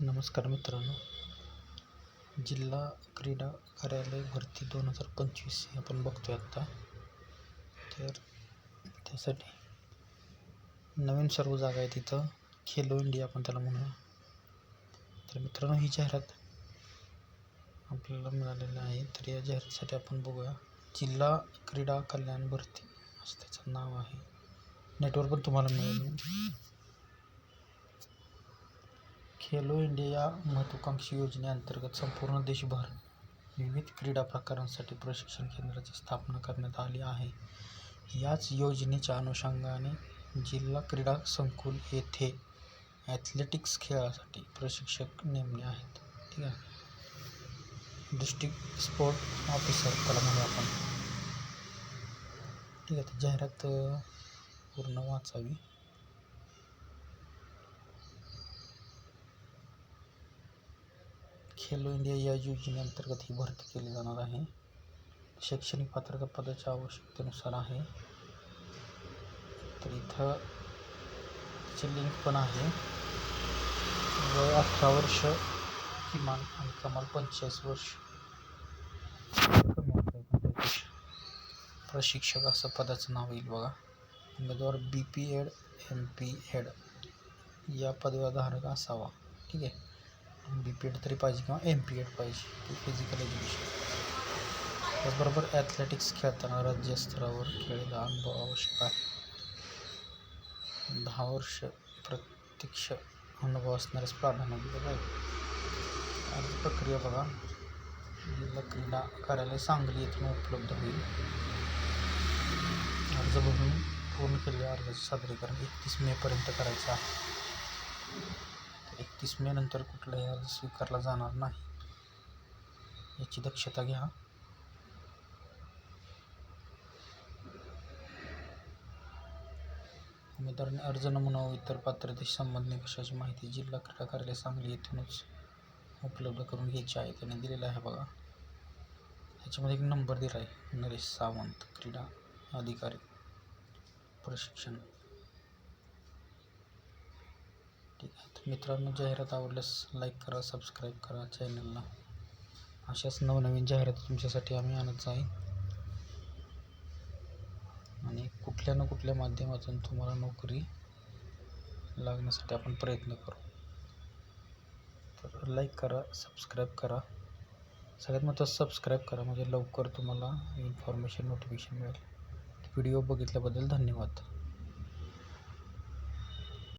नमस्कार मित्रांनो. जिल्हा क्रीडा कार्यालय भरती दोन हजार पंचवीस हे आपण बघतोय आत्ता तर त्यासाठी नवीन सर्व जागा आहे तिथं खेलो इंडिया आपण त्याला म्हणूया. तर मित्रांनो ही जाहिरात आपल्याला मिळालेली आहे. तर या जाहिरातीसाठी आपण बघूया. जिल्हा क्रीडा कल्याण भरती असं त्याचं नाव आहे. नेटवर पण तुम्हाला मिळेल. खेलो इंडिया महत्त्वाकांक्षी योजनेअंतर्गत संपूर्ण देशभर विविध क्रीडा प्रकारांसाठी प्रशिक्षण केंद्राची स्थापना करण्यात आली आहे. याच योजनेच्या अनुषंगाने जिल्हा क्रीडा संकुल येथे ॲथलेटिक्स खेळासाठी प्रशिक्षक नेमले आहेत. ठीक आहे. डिस्ट्रिक्ट स्पोर्ट ऑफिसर त्याला म्हणूया आपण. ठीक आहे तर जाहिरात पूर्ण वाचावी. खेलो इंडिया या योजनेअंतर्गत ही भरती केली जाणार आहे. शैक्षणिक पात्रता पदाच्या आवश्यकतेनुसार आहे. तर इथं त्याची लिंक पण आहे. वय अठरा वर्ष, किमान आणि कमाल पंचेचाळीस वर्ष. प्रशिक्षक असं पदाचं नाव येईल बघा. उमेदवार B P Ed M P Ed या पदव्याधारक असावा. ठीक आहे. बी पी एड तरी पाहिजे किंवा एम पी एड पाहिजे फिजिकल एज्युकेशन त्याचबरोबर ॲथलेटिक्स खेळताना राज्यस्तरावर खेळलेला अनुभव आवश्यक आहे. दहा वर्ष प्रत्यक्ष अनुभव असणाऱ्यास प्राधान्य दिलं जाईल अर्ज प्रक्रिया बघा. जिल्हा क्रीडा कार्यालय सांगली येथून उपलब्ध होईल. अर्ज भरून पूर्ण केलेल्या अर्जाचे सादरीकरण एकतीस मेपर्यंत करायचं आहे. एकतीस मे नंतर कुठलाही अर्ज स्वीकारला जाणार नाही. याची दक्षता घ्या. उमेदवाराने अर्ज नमुना व इतर पात्रतेशी संबंधित निकषाची माहिती जिल्हा क्रीडा कार्यालय सांगली येथूनच उपलब्ध करून घ्यायची आहे. त्याने दिलेला आहे बघा. ह्याच्यामध्ये एक नंबर दिला आहे नरेश सावंत क्रीडा अधिकारी प्रशिक्षण ठीक आहे तर मित्रांनो जाहिरात आवडल्यास लाईक करा सबस्क्राईब करा चॅनलला अशाच नवनवीन जाहिराती तुमच्यासाठी आम्ही आणत जाईन आणि कुठल्या ना कुठल्या माध्यमातून तुम्हाला नोकरी लागण्यासाठी आपण प्रयत्न करू. तर लाईक करा सबस्क्राईब करा. सगळ्यात महत्त्वाचं सबस्क्राईब करा म्हणजे लवकर तुम्हाला इन्फॉर्मेशन नोटिफिकेशन मिळेल. व्हिडिओ बघितल्याबद्दल धन्यवाद.